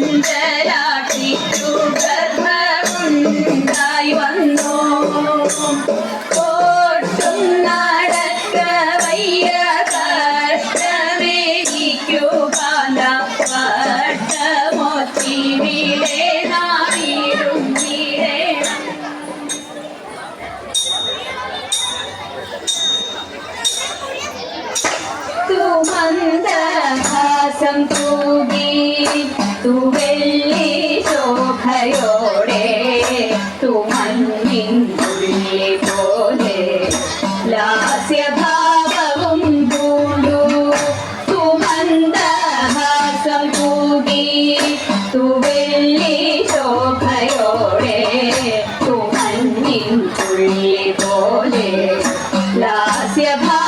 ചഞ്ചലാട്ടി സുഗർഭമുണ്ടായി വന്നു? ഓട്ടും നടക്ക വയ്യ കഷ്ടമേരിക്കുവാന വട്ടമൊത്തിരിലേ നാവിലും തുമന്ദഹാസം തൂകി തുവെള്ളി ശോഭയോടെ തുമന്നിൻ തുള്ളി പോലെ ലാസ്യഭാവവും പൂണ്ടു. തുമന്ദഹാസം കൂടി തുവെള്ളി ശോഭയോടെ തുമന്നിൻ തുള്ളി പോലെ ലാസ്യഭാവം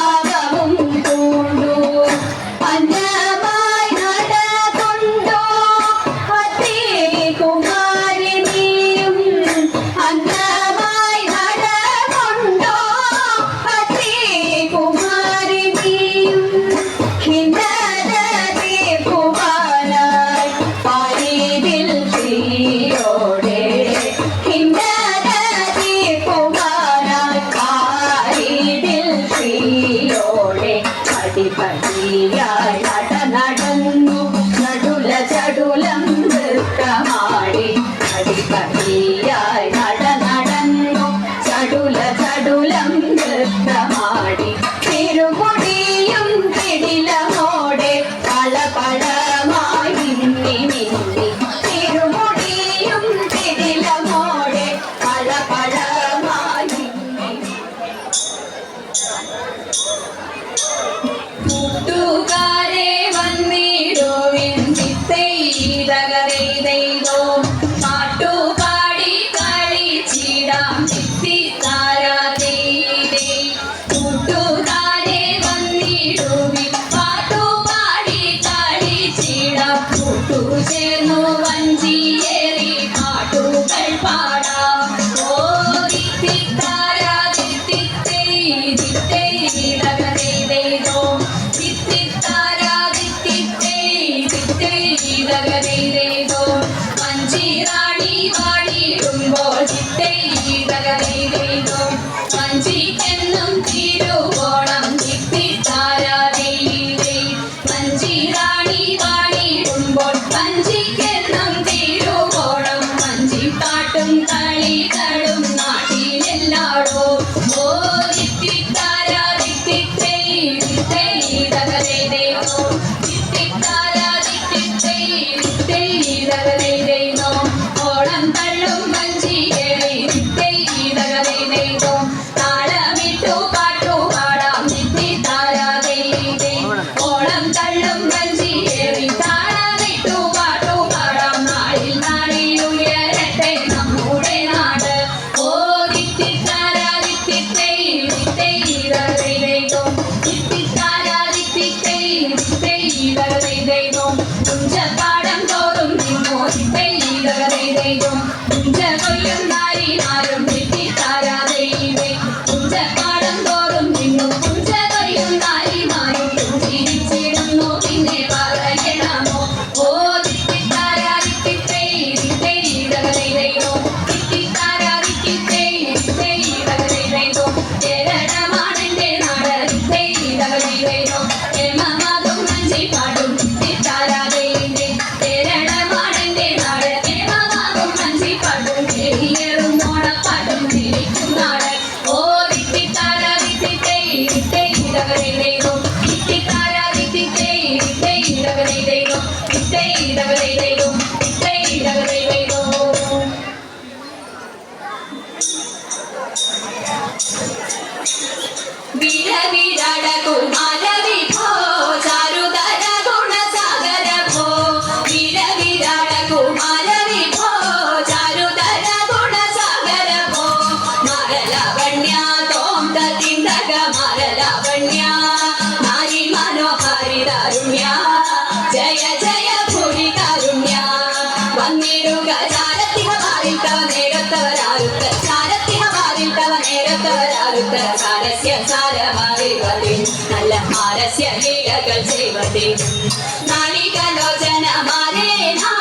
ดู baby, baby, baby. Yeah. കാരുണ്യ. ജയ ജയ ഭൂമി കാരുണ്യ. വന്നിടുക ചാരത്തിഹ പാലിട്ടവ നേരത്തവരാരുത്ത ചാരത്തിഹ പാലിട്ടവ നേരത്തവരാരുത്ത ചാരസ്യ ചാരമാവിവതി നല്ല മാരസ്യ ലീലകൾ ചെയ്വതി നാളികലോചന മാരേനാ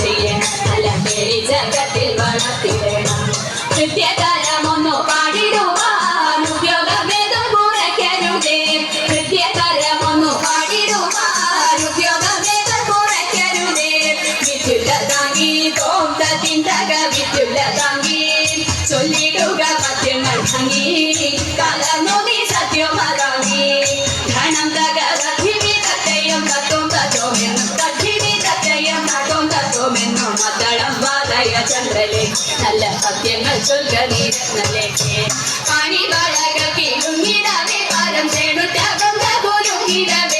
ചെയ്യണം അല്ല മേളി ജഗത്തിൽ വളർത്തിട മകളെ നല്ല സത്യങ്ങൾ ചൊൽക നീരന്നല്ലേ പണി വളകി പരം ചേടുത്ത പോലും ഇടവേ